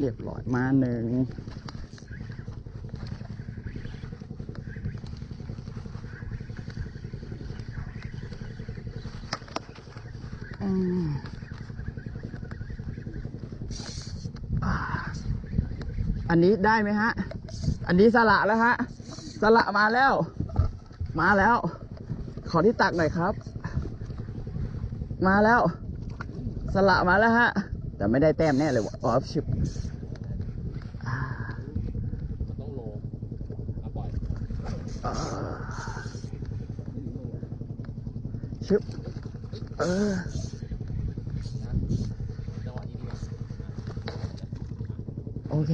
เรียบร้อยมาหนึ่งอันนี้ได้ไหมฮะ อันนี้สละแล้วฮะ สละมาแล้ว มาแล้ว ขอที่ตักหน่อยครับ มาแล้ว สละมาแล้วฮะ แต่ไม่ได้แต้มแน่เลยวะอ๋อชิบอ่าต้องโลอะปล่อยอ่าชิบเออจังหวะนี้ดีกว่าโอเค